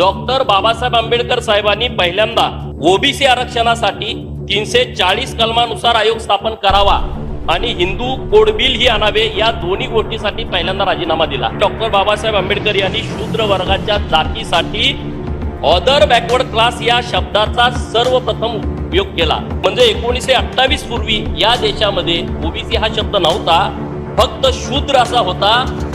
Doctor Babasaheb Ambedkar साहेबांनी पहिल्यांदा OBC आरक्षणासाठी तीनशे चाळीस कलमानुसार आयोग स्थापन करावा आणि हिंदू कोड बिल ही आणावे या दोन्ही गोष्टीसाठी पहिल्यांदा राजीनामा दिला. डॉक्टर बाबासाहेब आंबेडकर यांनी शूद्र वर्गाच्या जातीसाठी ऑदर बॅकवर्ड क्लास या शब्दाचा सर्वप्रथम उपयोग केला. म्हणजे एकोणीसशे अठ्ठावीस पूर्वी या देशामध्ये ओबीसी हा शब्द नव्हता फक्त शूद्र असा होता.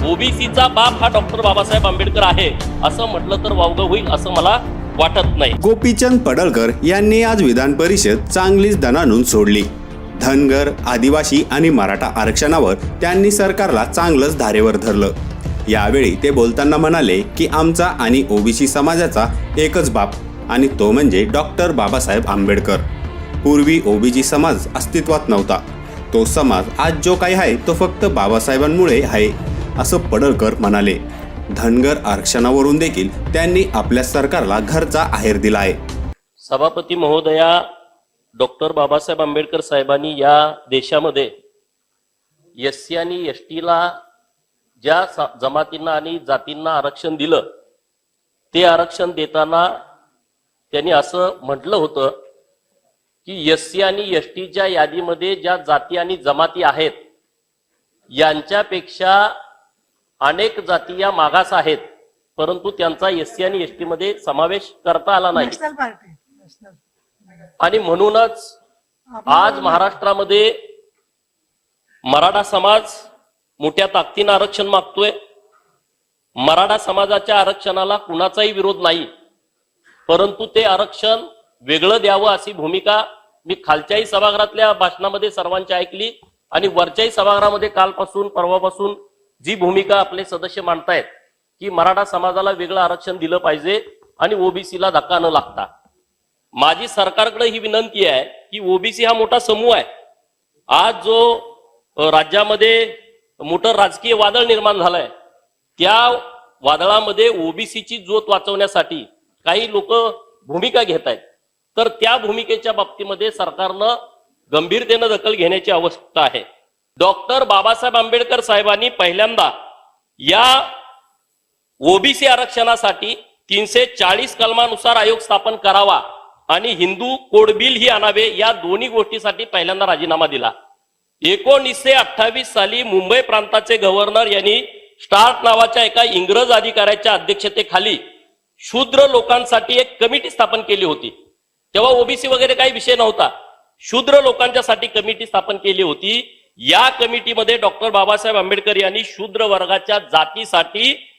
ओबीसीचा बाप हा डॉक्टर बाबासाहेब आंबेडकर आहे. असं म्हटलं तर वावग होईल असं मला वाटत नाही. गोपीचंद पडळकर यांनी आज विधान परिषद चांगलीच दणानून सोडली. धनगर आदिवासी आणि मराठा आरक्षणावर त्यांनी सरकारला चांगलंच धारेवर धरलं. यावेळी ते बोलताना म्हणाले की आमचा आणि ओबीसी समाजाचा एकच बाप आणि तो म्हणजे डॉक्टर बाबासाहेब आंबेडकर. पूर्वी ओबीसी समाज अस्तित्वात नव्हता. तो समाज आज जो काही आहे तो फक्त बाबासाहेबांमुळे आहे असं पडळकर म्हणाले. धनगर आरक्षणावरून देखील त्यांनी आपल्या सरकारला घरचा आहेर दिला आहे. सभापती महोदया डॉक्टर बाबासाहेब आंबेडकर साहेबांनी या देशामध्ये एस सी आणि एस टीला ज्या जमातींना आणि जातींना आरक्षण दिलं ते आरक्षण देताना त्यांनी असं म्हटलं होतं की एस सी आणि एस टीच्या यादीमध्ये ज्या जाती आणि जमाती आहेत यांच्यापेक्षा अनेक जाती या मागास आहेत परंतु त्यांचा एस सी आणि एस टी मध्ये समावेश करता आला नाही. आणि म्हणूनच आज महाराष्ट्रामध्ये मराठा समाज मोठ्या ताकदीनं आरक्षण मागतोय. मराठा समाजाच्या आरक्षणाला कुणाचाही विरोध नाही परंतु ते आरक्षण वेगळं द्यावं अशी भूमिका मी खालच्याही सभागृहातल्या भाषणामध्ये सर्वांची ऐकली आणि वरच्याही सभागृहामध्ये कालपासून परवापासून जी भूमिका आपले सदस्य मांडतायत की मराठा समाजाला वेगळं आरक्षण दिलं पाहिजे आणि ओबीसीला धक्का न लागता. माझी सरकारकडे ही विनंती आहे की ओबीसी हा मोठा समूह आहे. आज जो राज्यामध्ये मोठं राजकीय वादळ निर्माण झालंय त्या वादळामध्ये ओबीसीची जोत वाचवण्यासाठी काही लोक भूमिका घेत आहेत तर त्या भूमिकेच्या बाबतीमध्ये सरकारनं गंभीरतेनं दखल घेण्याची आवश्यकता आहे. डॉक्टर बाबासाहेब आंबेडकर साहेबांनी पहिल्यांदा या ओबीसी आरक्षणासाठी तीनशे चाळीस कलमानुसार आयोग स्थापन करावा आणि हिंदू कोड बिल ही आणावे या दोन्ही गोष्टीसाठी पहिल्यांदा राजीनामा दिला. एकोणीसशे अठ्ठावीस साली मुंबई प्रांताचे गव्हर्नर यांनी स्टार्ट नावाच्या एका इंग्रज अधिकाऱ्याच्या अध्यक्षतेखाली शूद्र लोकांसाठी एक कमिटी स्थापन केली होती. तेव्हा ओबीसी वगैरे काही विषय नव्हता. शूद्र लोकांच्यासाठी कमिटी स्थापन केली होती. या कमिटीमध्ये डॉक्टर बाबासाहेब आंबेडकर यांनी शूद्र वर्गाच्या जातीसाठी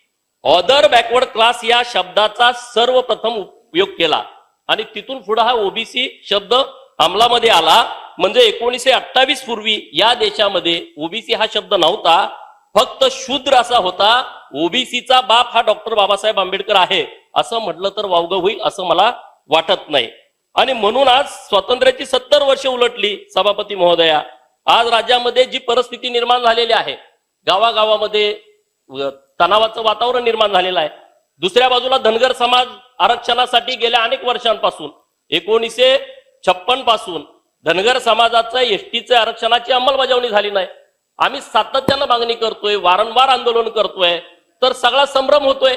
ऑदर बॅकवर्ड क्लास या शब्दाचा सर्वप्रथम उपयोग केला. आणि तिथून पुढे हा ओबीसी शब्द अंमलामध्ये आला. म्हणजे एकोणीसशे अठ्ठावीस पूर्वी या देशामध्ये ओबीसी हा शब्द नव्हता. फक्त शूद्र असा होता. ओबीसीचा बाप हा डॉक्टर बाबासाहेब आंबेडकर आहे. असं म्हटलं तर वावग होईल असं मला वाटत नाही. आणि म्हणून आज स्वातंत्र्याची सत्तर वर्ष उलटली सभापती महोदया. आज राज्यामध्ये जी परिस्थिती निर्माण झालेली आहे गावागावामध्ये तणावाचं वातावरण निर्माण झालेलं आहे. दुसऱ्या बाजूला धनगर समाज आरक्षणासाठी गेल्या अनेक वर्षांपासून एकोणीसशे छप्पनपासून धनगर समाजाचं एसटीचे आरक्षणाची अंमलबजावणी झाली नाही. आम्ही सातत्यानं मागणी करतोय वारंवार आंदोलन करतोय तर सगळा संभ्रम होतोय.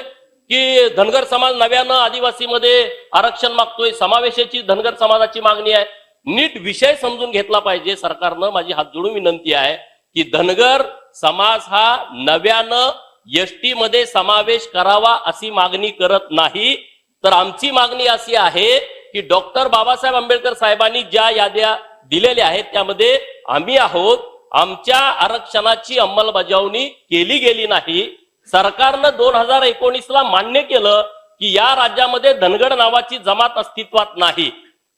की धनगर समाज नव्यानं आदिवासीमध्ये आरक्षण मागतोय समावेशाची धनगर समाजाची मागणी आहे. नीट विषय समजून घेतला पाहिजे सरकारनं. माझी हात जोडून विनंती आहे की धनगर समाज हा नव्यानं एसटी मध्ये समावेश करावा अशी मागणी करत नाही. तर आमची मागणी अशी आहे की डॉक्टर बाबासाहेब आंबेडकर साहेबांनी ज्या याद्या दिलेल्या आहेत त्यामध्ये आम्ही आहोत. आमच्या आरक्षणाची अंमलबजावणी केली गेली नाही. सरकारनं दोन हजार एकोणीसला मान्य केलं की या राज्यामध्ये धनगड नावाची जमात अस्तित्वात नाही.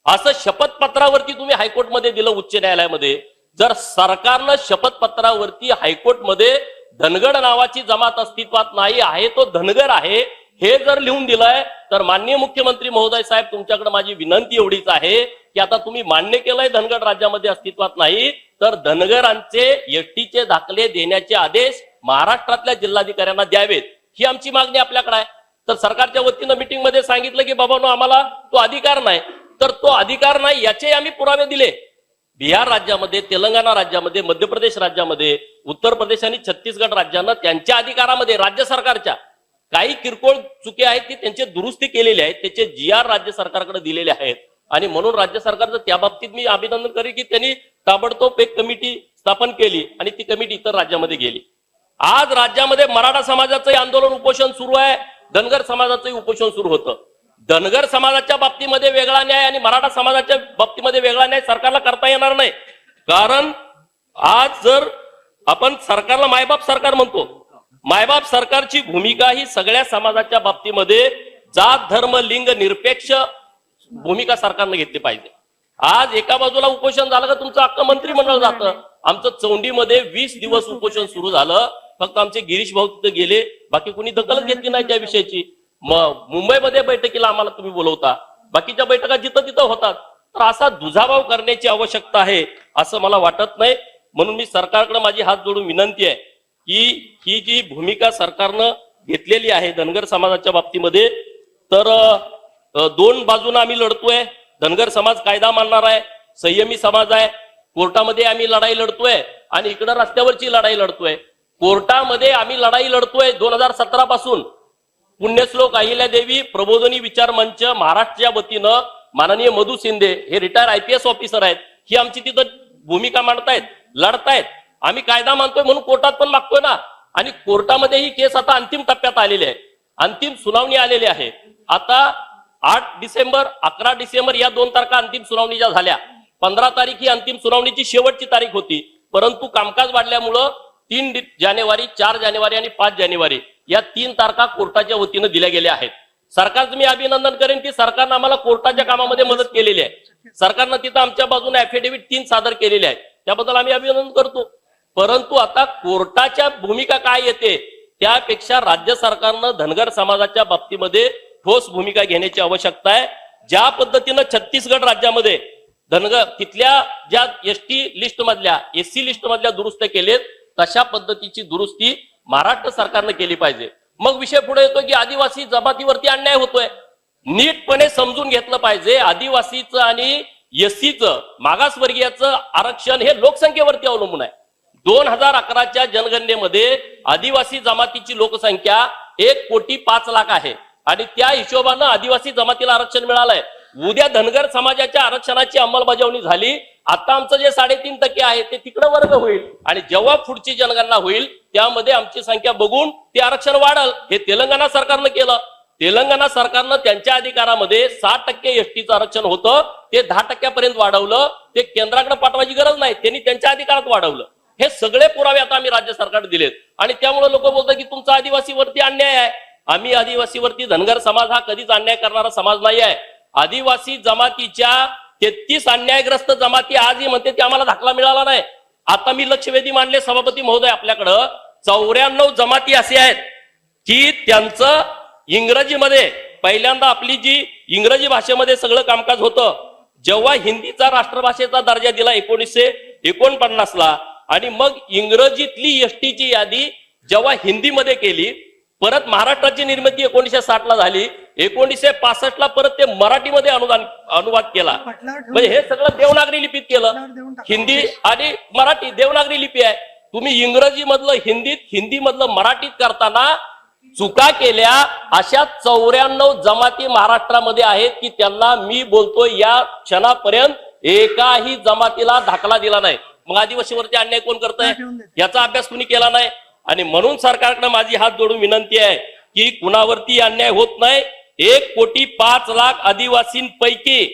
असं शपथपत्रावरती तुम्ही हायकोर्टमध्ये दिलं उच्च न्यायालयामध्ये. जर सरकारनं शपथपत्रावरती हायकोर्टमध्ये धनगड नावाची जमात अस्तित्वात नाही आहे तो धनगर आहे हे जर लिहून दिलंय तर माननीय मुख्यमंत्री महोदय साहेब तुमच्याकडे माझी विनंती एवढीच आहे की आता तुम्ही मान्य केलंय धनगड राज्यामध्ये अस्तित्वात नाही तर धनगरांचे एसटीचे दाखले देण्याचे आदेश महाराष्ट्रातल्या जिल्हाधिकाऱ्यांना द्यावेत ही आमची मागणी आपल्याकडे आहे. तर सरकारच्या वतीनं मिटिंगमध्ये सांगितलं की बाबा आम्हाला तो अधिकार नाही. तर तो अधिकार नाही याचे आम्ही पुरावे दिले. बिहार राज्यामध्ये तेलंगणा राज्यामध्ये मध्य प्रदेश राज्यामध्ये उत्तर प्रदेश आणि छत्तीसगड राज्यानं त्यांच्या अधिकारामध्ये राज्य सरकारच्या काही किरकोळ चुके आहेत ती त्यांची दुरुस्ती केलेली आहेत त्याचे जी आर राज्य सरकारकडे दिलेले आहेत. आणि म्हणून राज्य सरकारचं त्या बाबतीत मी अभिनंदन करेन की त्यांनी ताबडतोब एक कमिटी स्थापन केली आणि ती कमिटी इतर राज्यामध्ये गेली. आज राज्यामध्ये मराठा समाजाचंही आंदोलन उपोषण सुरू आहे धनगर समाजाचंही उपोषण सुरू होतं. धनगर समाजाच्या बाबतीमध्ये वेगळा न्याय आणि मराठा समाजाच्या बाबतीमध्ये वेगळा न्याय सरकारला करता येणार नाही. कारण आज जर आपण सरकारला मायबाप सरकार म्हणतो मायबाप सरकारची भूमिका ही सगळ्या समाजाच्या बाबतीमध्ये जात धर्म लिंग निरपेक्ष भूमिका सरकारनं घेतली पाहिजे. आज एका बाजूला उपोषण झालं का तुमचं अख्खं मंत्रिमंडळ जातं. आमचं चौंडीमध्ये वीस दिवस उपोषण सुरू झालं. फक्त आमचे गिरीश भाऊ तिथं गेले बाकी कुणी दखलच घेतली नाही त्या विषयाची. मग मुंबईमध्ये बैठकीला आम्हाला तुम्ही बोलवता. बाकीच्या बैठका जिथं तिथं होतात. तर असा दुजाभाव करण्याची आवश्यकता आहे असं मला वाटत नाही. म्हणून मी सरकारकडे माझी हात जोडून विनंती आहे की ही जी भूमिका सरकारनं घेतलेली आहे धनगर समाजाच्या बाबतीमध्ये तर दोन बाजूनं आम्ही लढतोय. धनगर समाज कायदा मानणार आहे संयमी समाज आहे. कोर्टामध्ये आम्ही लढाई लढतोय आणि इकडं रस्त्यावरची लढाई लढतोय. कोर्टामध्ये आम्ही लढाई लढतोय दोन हजार सतरा पासून. पुण्यश्लोक अहिल्यादेवी प्रबोधनी विचार मंच महाराष्ट्राच्या वतीनं माननीय मधु शिंदे हे रिटायर आयपीएस ऑफिसर आहेत. ही आमची तिथं भूमिका मांडतायत लढतायत. आम्ही कायदा मानतोय म्हणून कोर्टात पण मागतोय ना. आणि कोर्टामध्ये ही केस आता अंतिम टप्प्यात आलेली आहे. अंतिम सुनावणी आलेली आहे. आता आठ डिसेंबर अकरा डिसेंबर या दोन तारखा अंतिम सुनावणीच्या झाल्या. पंधरा तारीख ही अंतिम सुनावणीची शेवटची तारीख होती. परंतु कामकाज वाढल्यामुळं तीन जानेवारी चार जानेवारी आणि पाच जानेवारी या तीन तारखा कोर्टाच्या वतीनं दिल्या गेल्या आहेत. सरकारचं मी अभिनंदन करेन की सरकारनं आम्हाला कोर्टाच्या कामामध्ये मदत केलेली आहे. सरकारनं तिथं आमच्या बाजूने अफिडेव्हिट तीन सादर केलेले आहेत. त्याबद्दल आम्ही अभिनंदन करतो. परंतु आता कोर्टाच्या भूमिका काय येते त्यापेक्षा राज्य सरकारनं धनगर समाजाच्या बाबतीमध्ये ठोस भूमिका घेण्याची आवश्यकता आहे. ज्या पद्धतीनं छत्तीसगड राज्यामध्ये धनगर तिथल्या ज्या एस टी लिस्ट मधल्या एस सी लिस्ट मधल्या दुरुस्त केलेत तशा पद्धतीची दुरुस्ती महाराष्ट्र सरकारनं केली पाहिजे? मग विषय पुढे येतो की आदिवासी जमातीवरती अन्याय होतोय. नीटपणे समजून घेतलं पाहिजे. आदिवासीचं आणि एससीचं मागासवर्गीयाचं आरक्षण हे लोकसंख्येवरती अवलंबून आहे. दोन हजार अकराच्या जनगणनेमध्ये आदिवासी जमातीची लोकसंख्या एक कोटी पाच लाख आहे. आणि त्या हिशोबानं आदिवासी जमातीला आरक्षण मिळालंय. उद्या धनगर समाजाच्या आरक्षणाची अंमलबजावणी झाली. आता आमचं जे साडेतीन टक्के आहे ते तिकडं वर्ग होईल आणि जेव्हा पुढची जनगणना होईल त्यामध्ये आमची संख्या बघून ते आरक्षण वाढल. हे तेलंगणा सरकारनं केलं. तेलंगणा सरकारनं त्यांच्या अधिकारामध्ये साठ टक्के एसटीचं आरक्षण होतं. ते दहा टक्क्यापर्यंत वाढवलं. ते केंद्राकडे पाठवायची गरज नाही. त्यांनी त्यांच्या अधिकारात वाढवलं. हे सगळे पुरावे आता आम्ही राज्य सरकार दिलेत. आणि त्यामुळे लोक बोलतात की तुमचा आदिवासीवरती अन्याय आहे. आम्ही आदिवासीवरती धनगर समाज हा कधीच अन्याय करणारा समाज नाही आहे. आदिवासी जमातीच्या तेहतीस अन्यायग्रस्त जमाती आजही म्हणते की आम्हाला दाखला मिळाला नाही. आता मी लक्षवेधी मानले सभापती महोदय आपल्याकडं. चौऱ्याण्णव जमाती असे आहेत की त्यांचं इंग्रजीमध्ये पहिल्यांदा आपली जी इंग्रजी भाषेमध्ये सगळं कामकाज होतं जेव्हा हिंदीचा राष्ट्रभाषेचा दर्जा दिला एकोणीसशे एकोणपन्नासला आणि मग इंग्रजीतली एसटीची यादी जेव्हा हिंदीमध्ये केली परत महाराष्ट्राची निर्मिती एकोणीसशे साठ ला झाली. एकोणीसशे पासष्ट ला परत ते मराठीमध्ये अनुदान अनुवाद केला. म्हणजे हे सगळं देवनागरी लिपीत केलं. हिंदी आणि मराठी देवनागरी लिपी आहे. तुम्ही इंग्रजी मधलं हिंदीत हिंदी मधलं मराठीत करताना चुका केल्या अशा चौऱ्याण्णव जमाती महाराष्ट्रामध्ये आहेत की त्यांना मी बोलतोय या क्षणापर्यंत एकाही जमातीला दाखला दिला नाही. मग आदिवासीवरती अन्याय कोण करतंय? याचा अभ्यास कुणी केला नाही? आणि म्हणून सरकारकडे माझी हात जोडून विनंती आहे की कुणावरती अन्याय होत नाही. एक कोटी पाच लाख आदिवासींपैकी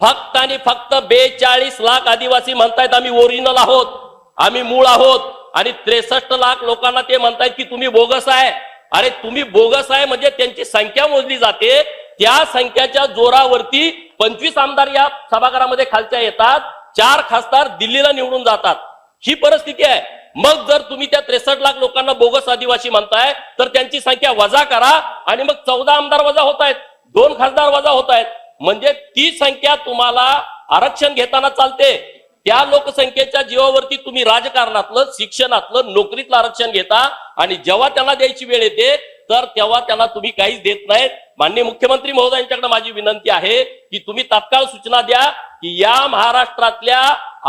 फक्त आणि फक्त बेचाळीस लाख आदिवासी म्हणतायत आम्ही ओरिजिनल आहोत आम्ही मूळ आहोत आणि त्रेसष्ट लाख लोकांना ते म्हणतायत की तुम्ही बोगस आहे. अरे तुम्ही बोगस आहे म्हणजे त्यांची संख्या मोजली जाते. त्या संख्याच्या जोरावरती पंचवीस आमदार या सभागृहामध्ये खालच्या येतात चार खासदार दिल्लीला निवडून जातात. ही परिस्थिती आहे. मग जर तुम्ही त्या त्रेसष्ट लाख लोकांना बोगस आदिवासी म्हणताय तर त्यांची संख्या वजा करा आणि मग चौदा आमदार वजा होत आहेत. दोन खासदार वजा होत आहेत. म्हणजे ती संख्या तुम्हाला आरक्षण घेताना चालते. त्या लोकसंख्येच्या जीवावरती तुम्ही राजकारणातलं शिक्षणातलं नोकरीतलं आरक्षण घेता आणि जेव्हा त्यांना द्यायची वेळ येते तर तेव्हा त्यांना तुम्ही काहीच देत नाहीत. माननीय मुख्यमंत्री महोदयांच्याकडे माझी विनंती आहे की तुम्ही तात्काळ सूचना द्या की या महाराष्ट्रातल्या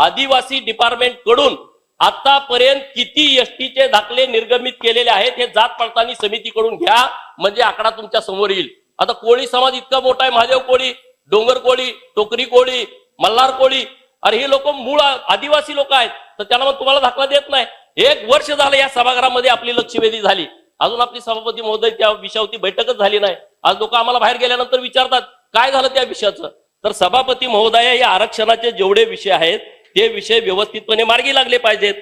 आदिवासी डिपार्टमेंटकडून आतापर्यंत किती एसटीचे दाखले निर्गमित केलेले आहेत हे जात पडताळणी समितीकडून घ्या म्हणजे आकडा तुमच्यासमोर येईल. आता कोळी समाज इतका मोठा आहे महादेव कोळी डोंगर कोळी टोकरी कोळी मल्हार कोळी अरे हे लोक मूळ आदिवासी लोक आहेत तर त्यांना मग तुम्हाला दाखला देत नाही. एक वर्ष झालं या सभागृहामध्ये आपली लक्षवेधी झाली. अजून आपली सभापती महोदय त्या विषयावरती बैठकच झाली नाही. आज लोक आम्हाला बाहेर गेल्यानंतर विचारतात काय झालं त्या विषयाचं? तर सभापती महोदया या आरक्षणाचे जेवढे विषय आहेत ते विषय व्यवस्थितपणे मार्गी लागले पाहिजेत.